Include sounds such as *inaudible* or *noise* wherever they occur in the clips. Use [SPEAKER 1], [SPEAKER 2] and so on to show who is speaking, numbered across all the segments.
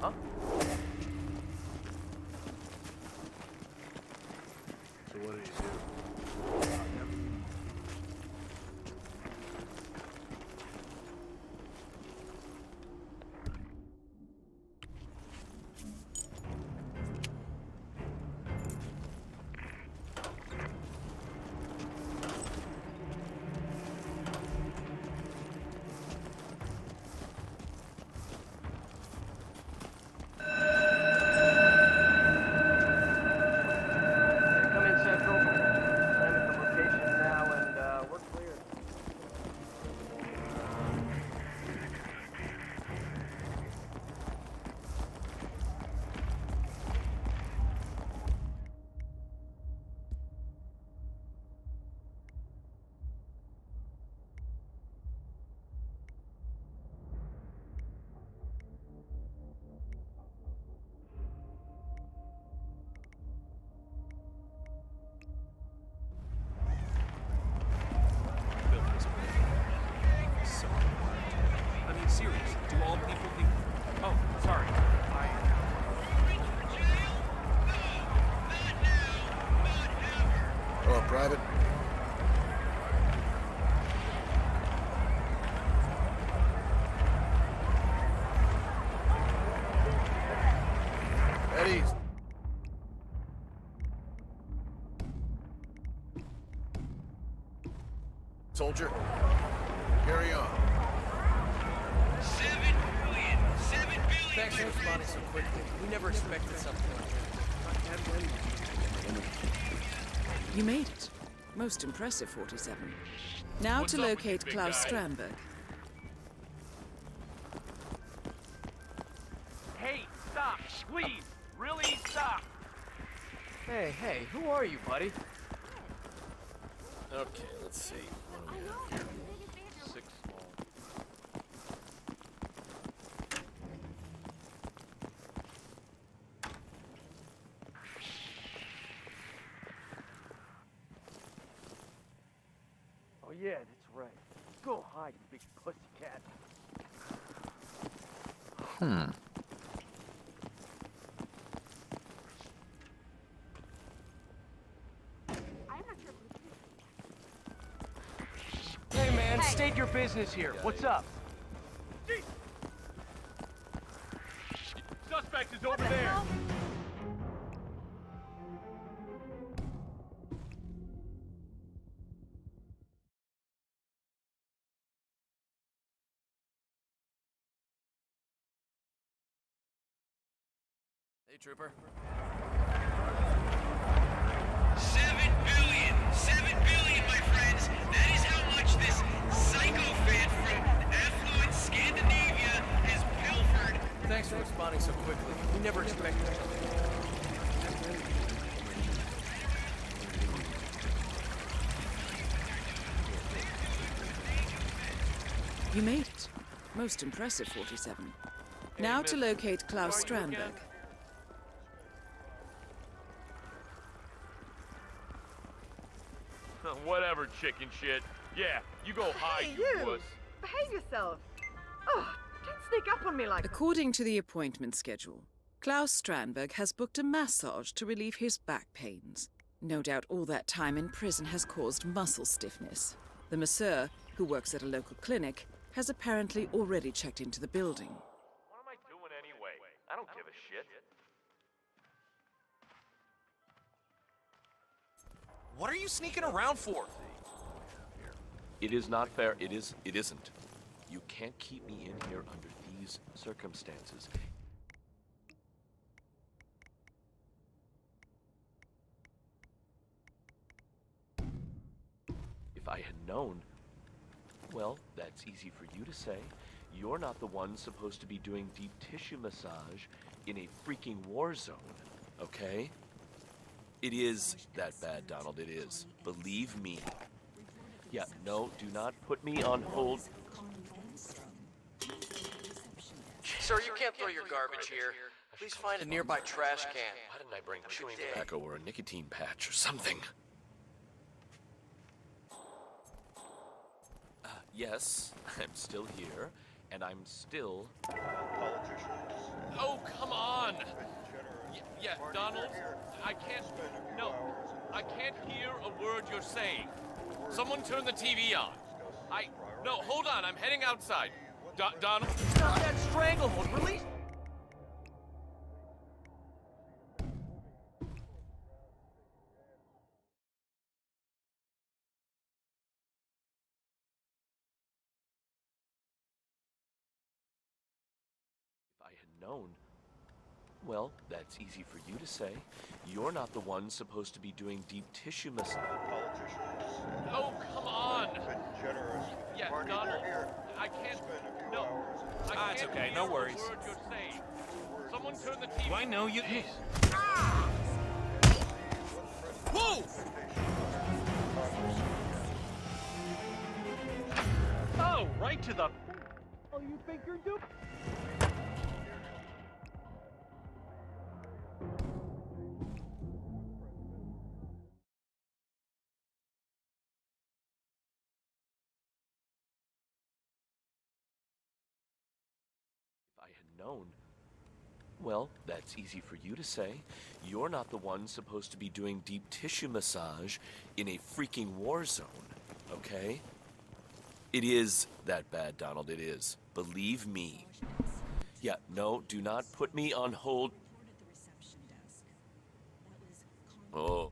[SPEAKER 1] Huh?
[SPEAKER 2] Soldier, carry on.
[SPEAKER 3] Seven billion! Seven billion!
[SPEAKER 1] Thanks for responding so quickly. We never expected something like this.
[SPEAKER 4] You made it. Most impressive, 47. Now
[SPEAKER 5] What's
[SPEAKER 4] to
[SPEAKER 5] up with you,
[SPEAKER 4] locate Klaus
[SPEAKER 5] guy?
[SPEAKER 4] Strandberg.
[SPEAKER 6] Hey, stop! Please! Really, stop!
[SPEAKER 1] Hey, hey, who are you, buddy?
[SPEAKER 2] Okay, let's see.
[SPEAKER 6] Six small.
[SPEAKER 1] Oh yeah, that's right. Go hide, you big pussycat. Hey business here. What's up?
[SPEAKER 6] Suspect is over there!
[SPEAKER 1] Hey, trooper.
[SPEAKER 4] You made it. Most impressive, 47. Now to locate Klaus
[SPEAKER 6] Who are again?
[SPEAKER 4] Strandberg.
[SPEAKER 6] Whatever, chicken shit. Yeah, you go hide,
[SPEAKER 7] Hey,
[SPEAKER 6] you
[SPEAKER 7] you!
[SPEAKER 6] wuss.
[SPEAKER 7] Behave yourself! Oh, don't sneak up on me like
[SPEAKER 4] According to the appointment schedule, Klaus Strandberg has booked a massage to relieve his back pains. No doubt all that time in prison has caused muscle stiffness. The masseur, who works at a local clinic, has apparently already checked into the building.
[SPEAKER 6] What am I doing anyway? I don't give a shit.
[SPEAKER 5] What are you sneaking around for?
[SPEAKER 8] It is not fair. It is. It isn't. You can't keep me in here under these circumstances. If I had known, well, that's easy for you to say. You're not the one supposed to be doing deep tissue massage in a freaking war zone, okay? It is that bad, Donald. It is. Believe me. Yeah, no, do not put me on hold.
[SPEAKER 1] Sir, you can't throw your garbage here. Please find a nearby trash can.
[SPEAKER 8] Why didn't I bring chewing tobacco or a nicotine patch or something? Yes, *laughs* I'm still here, and I'm still.
[SPEAKER 3] Oh,
[SPEAKER 8] Oh, come on. Y- yeah, Donald, I can't. No, I can't hear a word you're saying. Someone turn the TV on. I. No, hold on. I'm heading outside. Do- Donald.
[SPEAKER 6] Stop that stranglehold. Release.
[SPEAKER 8] Known. Well, that's easy for you to say. You're not the one supposed to be doing deep tissue massage. Oh, come on. Yeah, Donald. I can't. No. I
[SPEAKER 5] Ah, it's
[SPEAKER 8] can't
[SPEAKER 5] okay,
[SPEAKER 8] hear
[SPEAKER 5] no worries.
[SPEAKER 8] word you're saying. Someone turn the TV.
[SPEAKER 5] Do I know you?
[SPEAKER 8] Whoa!
[SPEAKER 6] Oh, right to the. Oh, you think you're doing?
[SPEAKER 8] Known. Well, that's easy for you to say. You're not the one supposed to be doing deep tissue massage in a freaking war zone, okay? It is that bad, Donald. It is. Believe me. Yeah, no, do not put me on hold. Oh.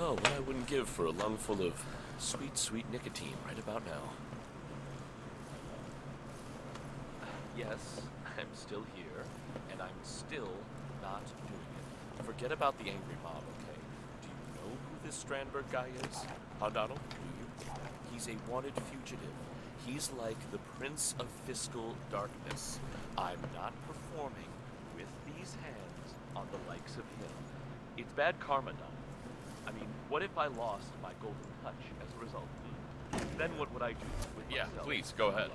[SPEAKER 8] Oh, what I wouldn't give for a lungful of sweet, sweet nicotine right about now. Yes, I'm still here, and I'm still not doing it. Forget about the angry mob, okay? Do you know who this Strandberg guy is? Huh, Donald? Do you? He's a wanted fugitive. He's like the Prince of Fiscal Darkness. I'm not performing with these hands on the likes of him. It's bad karma, Donald. I mean, what if I lost my golden touch as a result? Then what would I do with
[SPEAKER 2] Yeah,
[SPEAKER 8] myself?
[SPEAKER 2] please, go ahead.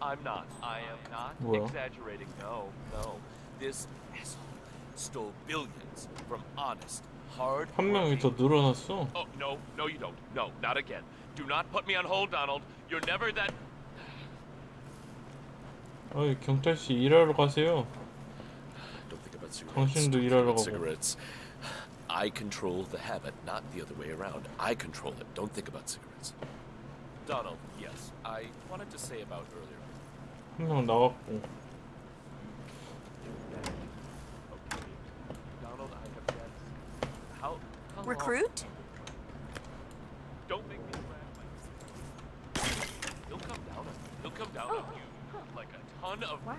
[SPEAKER 8] I'm not. I am not
[SPEAKER 9] Well.
[SPEAKER 8] exaggerating. No, no. This asshole stole billions from honest, hard.
[SPEAKER 9] 한 명이 더 늘어났어.
[SPEAKER 8] Oh no, no, you don't. No, not again. Do not put me on hold, Donald. You're never that.
[SPEAKER 9] 어이 경찰씨 일하러 가세요.
[SPEAKER 8] Don't think about cigarettes.
[SPEAKER 9] 당신도
[SPEAKER 8] Don't think
[SPEAKER 9] 일하러
[SPEAKER 8] about
[SPEAKER 9] 가고.
[SPEAKER 8] cigarettes. I control the habit, not the other way around. I control it. Don't think about cigarettes. Donald, yes, I wanted to say about earlier. No, no.
[SPEAKER 7] Recruit?
[SPEAKER 8] Don't make me laugh. He'll come down. He'll come down on oh. you like a ton of.
[SPEAKER 7] Wow.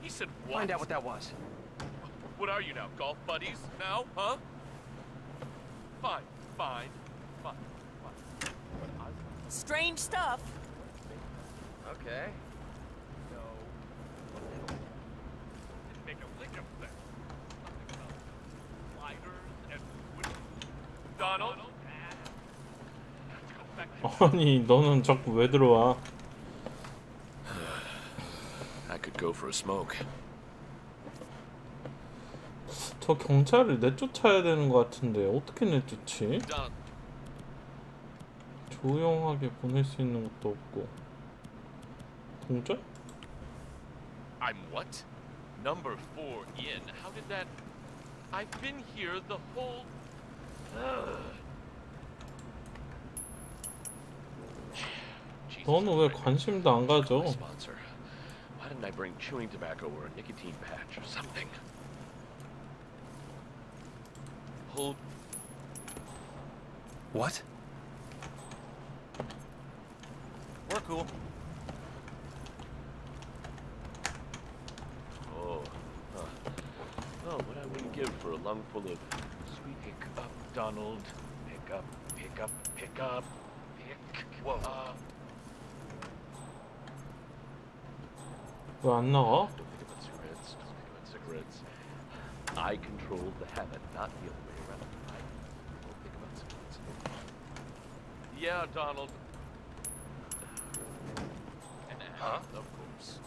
[SPEAKER 8] He said what?
[SPEAKER 1] Find out what that was.
[SPEAKER 8] What are you now? Golf buddies now? Huh? Fine, fine, fine, fine. But I
[SPEAKER 7] Strange stuff.
[SPEAKER 1] Okay.
[SPEAKER 8] no. Didn't make a lick of sense. Something about sliders and wood. Donald. Let's go back to
[SPEAKER 9] 아니 너는 자꾸 왜 들어와?
[SPEAKER 8] I could go for a smoke.
[SPEAKER 9] 저 경찰을 내쫓아야 되는 것 같은데 어떻게 내쫓지? 조용하게 보낼 수 있는 것도 없고. 동전?
[SPEAKER 8] I'm what? Number four in. How did that? I've been here the whole.
[SPEAKER 9] 너는 왜. 관심도 안 가져?
[SPEAKER 8] Sponsor. Why didn't I bring chewing tobacco or a nicotine patch or something? hold.
[SPEAKER 5] What? We're cool.
[SPEAKER 8] Oh, huh. Oh, what I wouldn't give for a lung full of sweet pick up, Donald. Pick up, pick up, pick up, pick Whoa. up.
[SPEAKER 9] Well, no.
[SPEAKER 8] Don't think about cigarettes. Don't think about cigarettes. I control the habit, not the illusion. Yeah, Donald. An huh? Of course.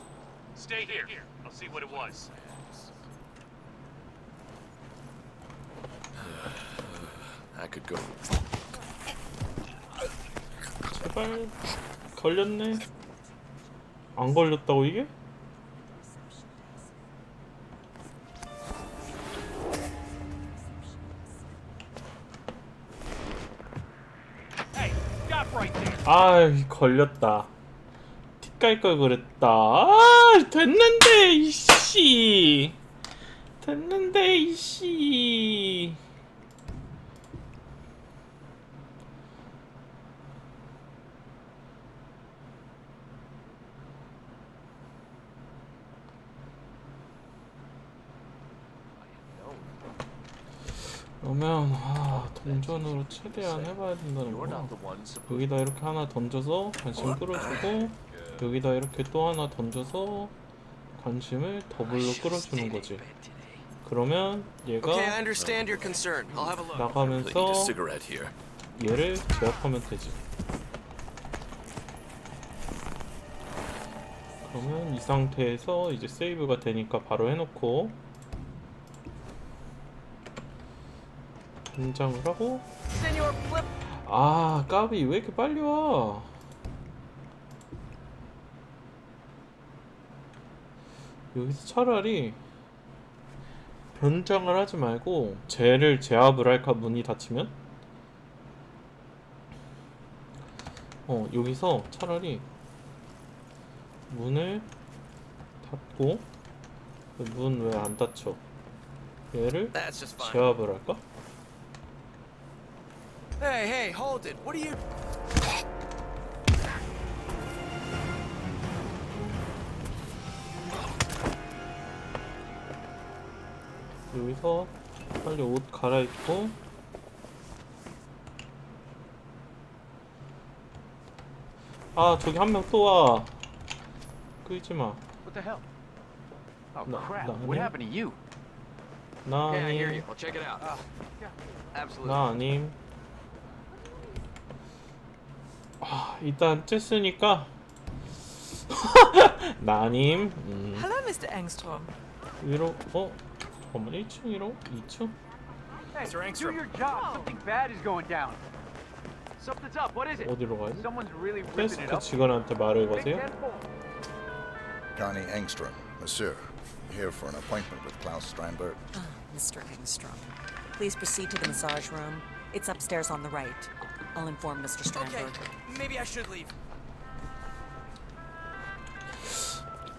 [SPEAKER 5] Stay here. I'll see what it was.
[SPEAKER 8] I could go.
[SPEAKER 9] 제발 걸렸네. 안 걸렸다고 이게? 아 걸렸다. 틱깔걸 그랬다. 아 됐는데 이씨. 됐는데 이씨. 그러면 아 동전으로 최대한 해봐야 된다는 거야. 여기다 이렇게 하나 던져서 관심 끌어주고 여기다 이렇게 또 하나 던져서 관심을 더블로 끌어주는 거지. 그러면 얘가 나가면서. 얘를 제압하면 되지. 그러면 이 상태에서 이제 세이브가 되니까 바로 해놓고 등장을 하고. 아 까비 왜 이렇게 빨리 와 여기서 차라리 변장을 하지 말고 쟤를 제압을 할까 문이 닫히면 어 여기서 차라리 문을 닫고 문 왜 안 닫혀 얘를. 제압을 할까?
[SPEAKER 10] Hey, hey, hold it. What are you...
[SPEAKER 9] 여기서 빨리 옷 갈아입고 아 저기 한 명 또와 끄지 마
[SPEAKER 6] What the hell? Oh
[SPEAKER 9] No,
[SPEAKER 6] crap!
[SPEAKER 9] no,
[SPEAKER 6] what
[SPEAKER 9] no.
[SPEAKER 6] happened to you?
[SPEAKER 9] 나
[SPEAKER 10] Yeah, I hear you.
[SPEAKER 9] 아님
[SPEAKER 10] I'll check it out.
[SPEAKER 6] Absolutely.
[SPEAKER 9] 나 아님 아 일단 쬐으니까 *laughs* 나 아님 음,
[SPEAKER 7] Hello, Mr. Engstrom.
[SPEAKER 9] 위로 어? 잠깐만 1층이로? 2층?
[SPEAKER 6] Hey,
[SPEAKER 10] Mr.
[SPEAKER 6] do
[SPEAKER 10] Engstrom.
[SPEAKER 6] your job. Something bad is going down. Something's up. What is it?
[SPEAKER 9] 어디로 가야 돼?
[SPEAKER 6] Someone's really ripping it
[SPEAKER 9] 테스트
[SPEAKER 6] up.
[SPEAKER 9] 직원한테 말을
[SPEAKER 6] Big
[SPEAKER 9] 거세요?
[SPEAKER 6] Ten Four.
[SPEAKER 2] Connie Engstrom, Monsieur. Here for an appointment with Klaus Strandberg.
[SPEAKER 11] Ah, Mr. Engstrom. Please proceed to the massage room. It's upstairs on the right. I'll inform Mr.
[SPEAKER 10] Okay,
[SPEAKER 11] Strandberg.
[SPEAKER 10] Maybe I should leave.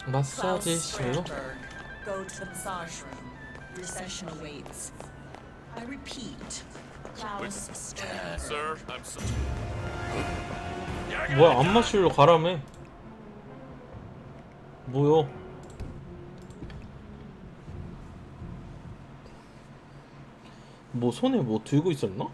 [SPEAKER 9] 마사지
[SPEAKER 11] Klaus
[SPEAKER 9] 실로?
[SPEAKER 11] Strandberg, go to the massage room. Your session awaits. I repeat, Klaus Strandberg.
[SPEAKER 5] Sir, I'm so.
[SPEAKER 9] 뭐야 안마 실로 가라며 뭐요 뭐 손에 뭐 들고 있었나?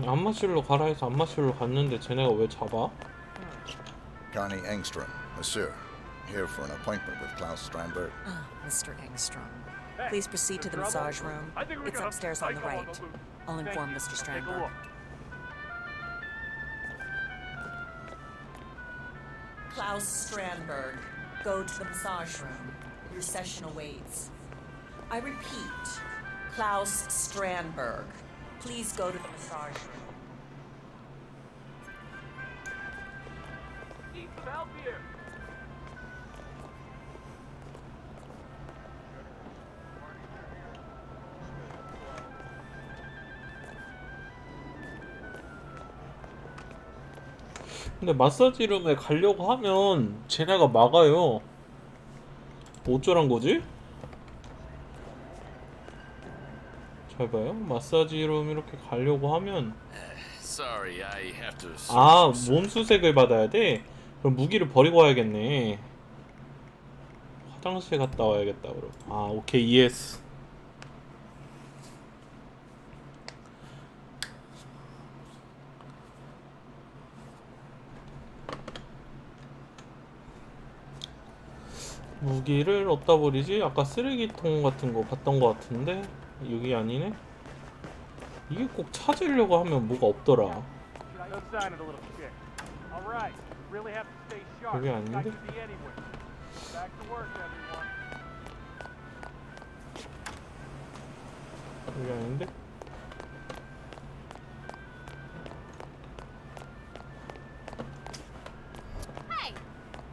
[SPEAKER 9] 아니 안마실로 가라 해서 안마실로 갔는데 쟤네가 왜 잡아?
[SPEAKER 2] Connie Engstrom, Monsieur. Here for an appointment with Klaus Strandberg.
[SPEAKER 11] Ah, Mr. Engstrom. Please proceed to the massage room.
[SPEAKER 6] I think we
[SPEAKER 11] It's
[SPEAKER 6] got a
[SPEAKER 11] upstairs on the
[SPEAKER 6] psycho on
[SPEAKER 11] right.
[SPEAKER 6] the loose.
[SPEAKER 11] I'll
[SPEAKER 6] Thank
[SPEAKER 11] inform
[SPEAKER 6] you.
[SPEAKER 11] Mr.
[SPEAKER 6] Take a
[SPEAKER 11] Strandberg.
[SPEAKER 6] look.
[SPEAKER 11] Klaus Strandberg, go to the massage room. Your session awaits. I repeat, Klaus Strandberg, Please go to the massage room.
[SPEAKER 6] Need some help here.
[SPEAKER 9] 근데 마사지룸에 가려고 하면 쟤네가 막아요. 뭐 어쩌란 거지? 잘 봐요. 마사지룸 이렇게 가려고 하면. 아 몸 수색을 받아야 돼. 그럼 무기를 버리고 와야겠네. 화장실 갔다 와야겠다 그럼. 아 오케이 이해했어. 무기를 어디다 버리지? 아까 쓰레기통 같은 거 봤던 거 같은데 여기 아니네? 이게 꼭 찾으려고 하면 뭐가 없더라. 여기 아닌데? 여기 아닌데?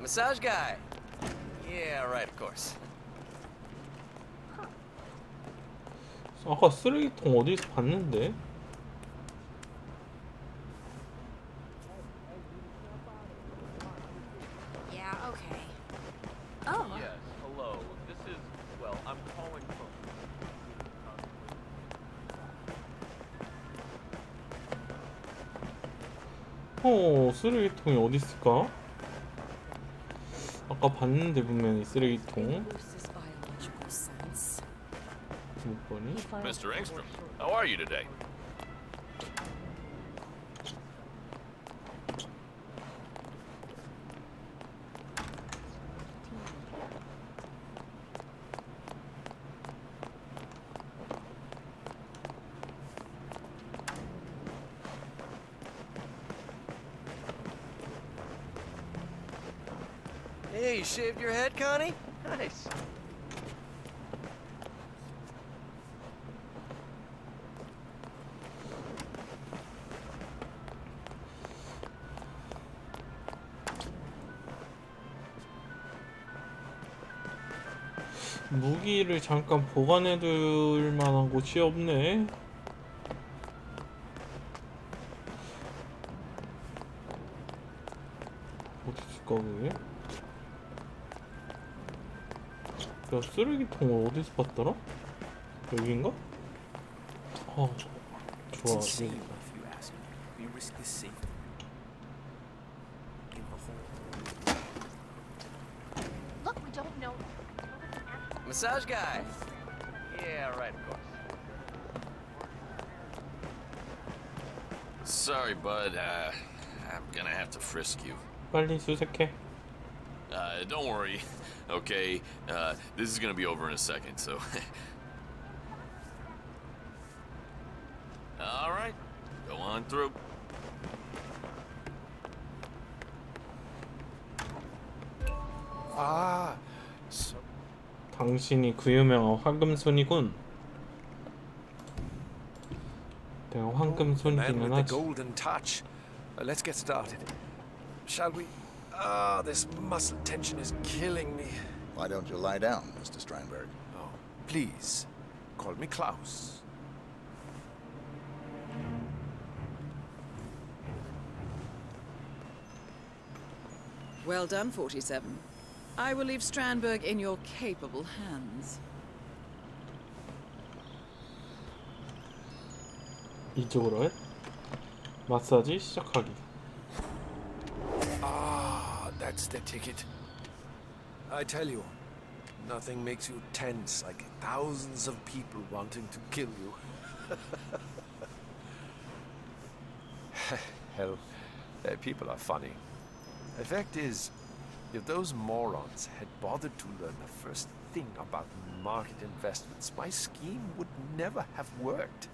[SPEAKER 10] Massage. Yeah, right, of course.
[SPEAKER 9] 아까 쓰레기통 어디서 봤는데?
[SPEAKER 11] Yeah, okay. Oh,
[SPEAKER 8] Yes, hello. This is, well, I'm calling from.
[SPEAKER 9] 어 쓰레기통이 어디 있을까? 아까 봤는데 분명히 쓰레기통
[SPEAKER 5] Mr. Engstrom, how are you today?
[SPEAKER 10] Hey, you shaved your head, Connie?
[SPEAKER 1] Nice.
[SPEAKER 9] 무기를 잠깐 보관해둘 만한 곳이 없네 어디 있을까 그게? 야 쓰레기통을 어디서 봤더라? 여긴가? 어 좋아
[SPEAKER 10] Massage guy. Yeah, right, of course.
[SPEAKER 12] Sorry, bud. Uh, I'm gonna have to frisk you.
[SPEAKER 9] 빨리 수색해
[SPEAKER 12] Uh, don't worry. *laughs* Okay, uh, this is gonna be over in a second, so. *laughs* All right, go on through.
[SPEAKER 13] Ah, so
[SPEAKER 9] 당신이 그 유명한 황금손이군 내가
[SPEAKER 13] man
[SPEAKER 9] 황금손이기는
[SPEAKER 13] with the
[SPEAKER 9] 하지
[SPEAKER 13] golden touch. Uh, let's get started. Shall we? Ah, this muscle tension is killing me.
[SPEAKER 2] Why don't you lie down, Mr. Strandberg?
[SPEAKER 13] Oh, please, call me Klaus.
[SPEAKER 4] Well done, 47. I will leave Strandberg in your capable hands.
[SPEAKER 9] 이쪽으로 해 마사지 시작하기
[SPEAKER 13] Ah, that's the ticket. I tell you, nothing makes you tense like thousands of people wanting to kill you. *laughs* Hell, uh, people are funny. The fact is, if those morons had bothered to learn the first thing about market investments, my scheme would never have worked.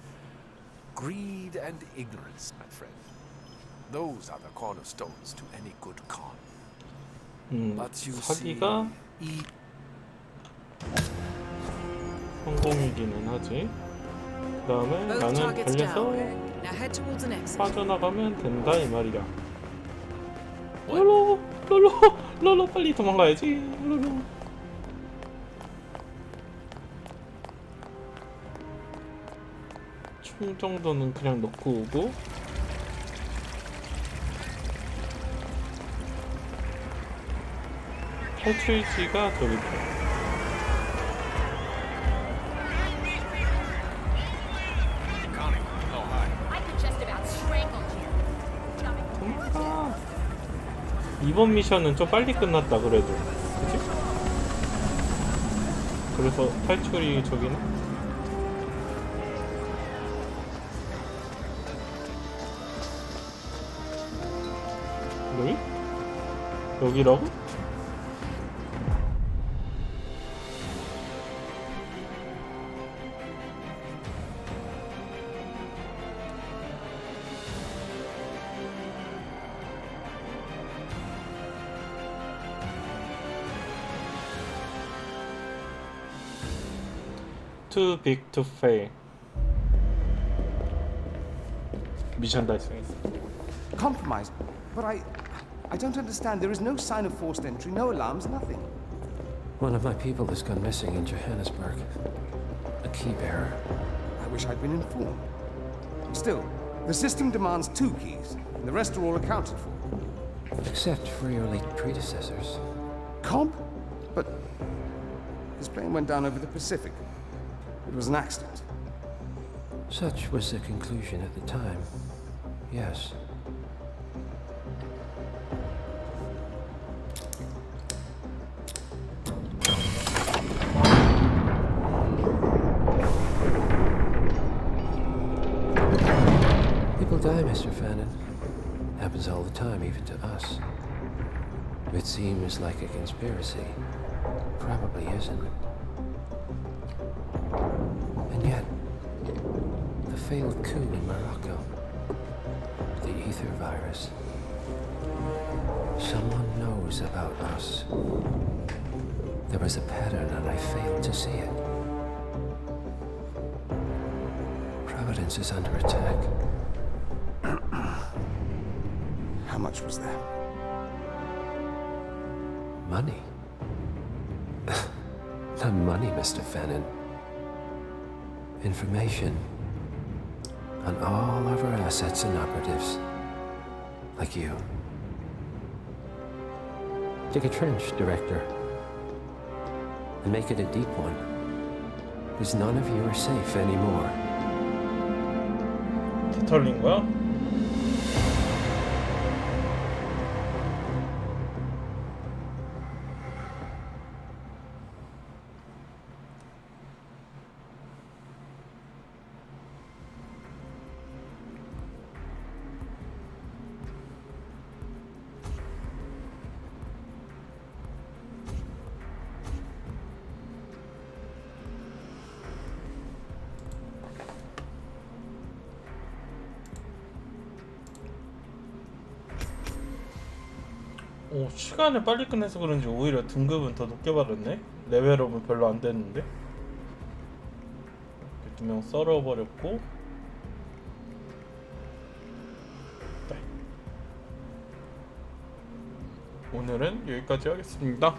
[SPEAKER 13] Greed and ignorance, my friend. Those are the cornerstones to any good con.
[SPEAKER 9] 음
[SPEAKER 13] But you see,
[SPEAKER 9] 사기가
[SPEAKER 13] e
[SPEAKER 9] 성공이기는 하지 그 다음에
[SPEAKER 4] Both
[SPEAKER 9] 나는
[SPEAKER 4] targets
[SPEAKER 9] 달려서
[SPEAKER 4] down. Now head towards an exit.
[SPEAKER 9] 빠져나가면 된다 이 말이야 롤로 롤로 롤로 빨리 도망가야지. 롤로. 총 정도는 그냥 넣고 오고. 탈출지가 저기 있 이번 미션은 좀 빨리 끝났다 그래도 그치? 그래서 탈출이 저기네? 여기? 여기라고? Too big to fail 미션 달성했어
[SPEAKER 14] Compromised. But I. I don't understand. There is no sign of forced entry, no alarms, nothing.
[SPEAKER 15] One of my people has gone missing in Johannesburg. A key bearer.
[SPEAKER 14] I wish I'd been informed. Still, the system demands two keys, and the rest are all accounted for.
[SPEAKER 15] Except for your late predecessors.
[SPEAKER 14] Comp? But. His plane went down over the Pacific. It was an accident.
[SPEAKER 15] Such was the conclusion at the time. Yes. People die, Mr. Fannin. Happens all the time, even to us. It seems like a conspiracy. Probably isn't. And yet, the failed coup in Morocco, the ether virus. Someone knows about us. There was a pattern and I failed to see it. Providence is under attack. *clears throat*
[SPEAKER 14] How much was there?
[SPEAKER 15] Money. *laughs* Not money, Mr. Fannin. Information on all of our assets and operatives. Like you. Dig a trench, Director. and make it a deep one. Because none of you are safe anymore.
[SPEAKER 9] 다털 오 시간을 빨리 끝내서 그런지 오히려 등급은 더 높게 받았네? 레벨업은 별로 안 됐는데? 두 명 썰어버렸고. 네. 오늘은 여기까지 하겠습니다